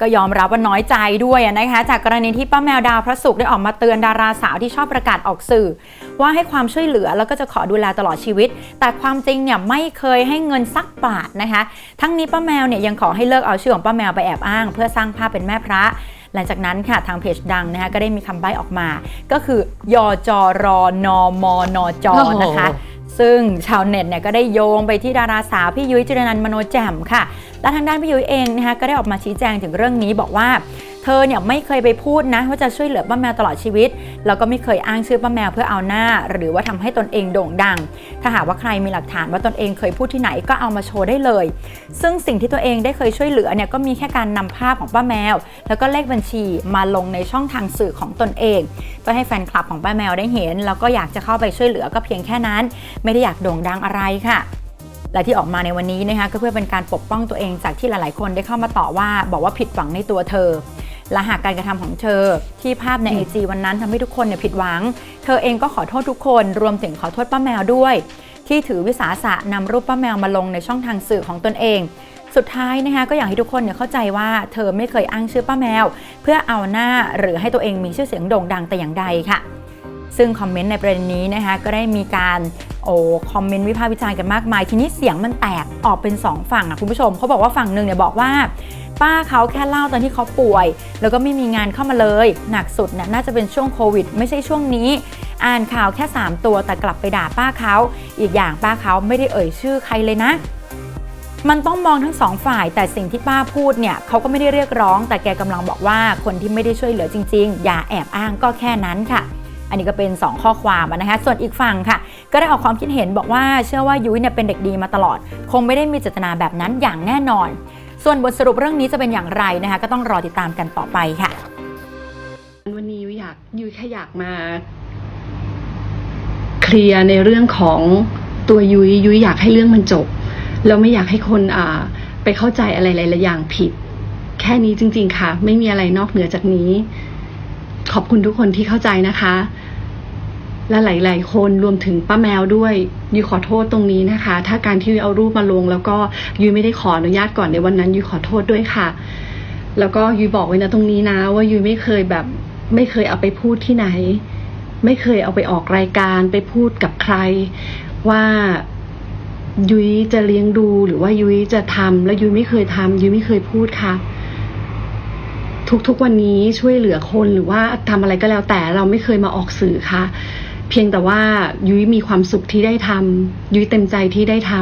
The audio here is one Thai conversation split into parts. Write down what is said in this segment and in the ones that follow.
ก็ยอมรับว่าน้อยใจด้วยนะคะ จากกรณีที่ป้าแมวดาวพระศุกร์ได้ออกมาเตือนดาราสาวที่ชอบประกาศออกสื่อ ว่าให้ความช่วยเหลือแล้วก็จะขอดูแลตลอดชีวิต แต่ความจริงเนี่ยไม่เคยให้เงินสักบาทนะคะ ทั้งนี้ป้าแมวเนี่ยยังขอให้เลิกเอาชื่อของป้าแมวไปแอบอ้าง เพื่อสร้างภาพเป็นแม่พระหลังจากนั้นค่ะทางเพจดังนะคะก็ได้มีคำใบ้ออกมา ก็คือยอจรนมนจนะคะ ซึ่งชาวเน็ตเนี่ยก็ได้โยงไปที่ดาราสาวพี่ยุ้ยจิรนันมโนแจ่มค่ะ และทางด้านพี่ยุ้ยเองนะคะก็ได้ออกมาชี้แจงถึงเรื่องนี้บอกว่า เธอเนี่ยไม่เคยไปพูดนะว่าจะช่วยเหลือป้าแมวตลอดชีวิต แล้วก็ไม่เคยอ้างชื่อป้าแมวเพื่อเอาหน้า หรือว่าทำให้ตนเองโด่งดัง ถ้าหากว่าใครมีหลักฐานว่าตนเองเคยพูดที่ไหนก็เอามาโชว์ได้เลย ซึ่งสิ่งที่ตัวเองได้เคยช่วยเหลือเนี่ยก็มีแค่การนำภาพของป้าแมว แล้วก็เลขบัญชีมาลงในช่องทางสื่อของตนเองเพื่อให้แฟนคลับของป้าแมวได้เห็น แล้วก็อยากจะเข้าไปช่วยเหลือก็เพียงแค่นั้น ไม่ได้อยากโด่งดังอะไรค่ะและที่ออกมาในวันนี้นะคะก็เพื่อเป็นการปกป้องตัวเองจากที่หลาย ๆ คนได้เข้ามาต่อว่า บอกว่าผิดหวังในตัวเธอ และหากการกระทำของเธอที่ภาพในไอจีวันนั้นทำให้ทุกคนเนี่ยผิดหวัง เธอเองก็ขอโทษทุกคนรวมถึงขอโทษป้าแมวด้วย ที่ถือวิสาสะนำรูปป้าแมวมาลงในช่องทางสื่อของตนเองสุดท้ายนะคะก็อยากให้ทุกคนเนี่ยเข้าใจว่าเธอไม่เคยอ้างชื่อป้าแมว เพื่อเอาหน้าหรือให้ตัวเองมีชื่อเสียงโด่งดังแต่อย่างใดค่ะ ซึ่งคอมเมนต์ในประเด็นนี้นะคะก็ได้มีการโอ้คอมเมนต์วิพากษ์วิจารณ์กันมากมาย ทีนี้เสียงมันแตกออกเป็น 2 ฝั่งอะคุณผู้ชมเขาบอกว่าฝั่งหนึ่งเนี่ยบอกว่า ป้าเขาแค่เล่าตอนที่เขาป่วย แล้วก็ไม่มีงานเข้ามาเลย หนักสุดน่น่าจะเป็นช่วงโควิด ไม่ใช่ช่วงนี้ อ่านข่าวแค่ 3 ตัวแต่กลับไปด่าป้าเขาอีกอย่างป้าเขาไม่ได้เอ่ยชื่อใครเลยนะมันต้องมองทั้งสองฝ่ายแต่สิ่งที่ป้าพูดเนี่ยเขาก็ไม่ได้เรียกร้อง แต่แกกำลังบอกว่าคนที่ไม่ได้ช่วยเหลือจริง ๆ อย่าแอบอ้างก็แค่นั้นค่ะ อันนี้ก็เป็น 2 ข้อความนะคะส่วนอีกฝั่งค่ะ ก็ได้ออกความคิดเห็นบอกว่าเชื่อว่ายุ้ยเนี่ยเป็นเด็กดีมาตลอด คงไม่ได้มีเจตนาแบบนั้นอย่างแน่นอน ส่วนบทสรุปเรื่องนี้จะเป็นอย่างไรนะคะ ก็ต้องรอติดตามกันต่อไปค่ะ วันนี้ยุยอยากยุ้ยแค่อยากมา เคลียร์ในเรื่องของตัวยุยยุยอยากให้เรื่องมันจบแล้วไม่อยากให้คนอ่า ไปเข้าใจอะไรหลายๆอย่างผิด แค่นี้จริง ๆ ค่ะ ไม่มีอะไรนอกเหนือจากนี้ ขอบคุณทุกคนที่เข้าใจนะคะ และหลาย ๆ คนรวมถึงป้าแมวด้วยยุ้ยขอโทษตรงนี้นะคะ ถ้าการที่ยุ้ยเอารูปมาลง แล้วก็ยุ้ยไม่ได้ขออนุญาตก่อนในวันนั้นยุ้ยขอโทษด้วยค่ะ แล้วก็ยุ้ยบอกไว้นะตรงนี้นะ ว่ายุ้ยไม่เคยแบบไม่เคยเอาไปพูดที่ไหน ไม่เคยเอาไปออกรายการไปพูดกับใคร ว่ายุ้ยจะเลี้ยงดูหรือว่ายุ้ยจะทำแล้วยุ้ยไม่เคยทำยุ้ยไม่เคยพูดค่ะทุกๆวันนี้ช่วยเหลือคนหรือว่าทำอะไรก็แล้วแต่เราไม่เคยมาออกสื่อค่ะ พียงแต่ว่ายุ้ยมีความสุขที่ได้ทำยุ้ยเต็มใจที่ได้ท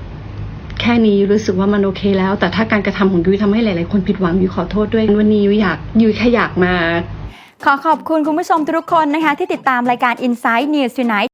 ำแค่นี้รู้สึกว่ามันโอเคแล้ว แต่ถ้าการกระทำของยุ้ยทำให้หลาย ๆ คนผิดหวังยุ้ยขอโทษด้วยวันนี้ยุ้ยอยากยุ้ยแค่อยากมาขอขอบคุณคุณผู้ชมทุกคนนะคะ ที่ติดตามรายการ Inside News Tonight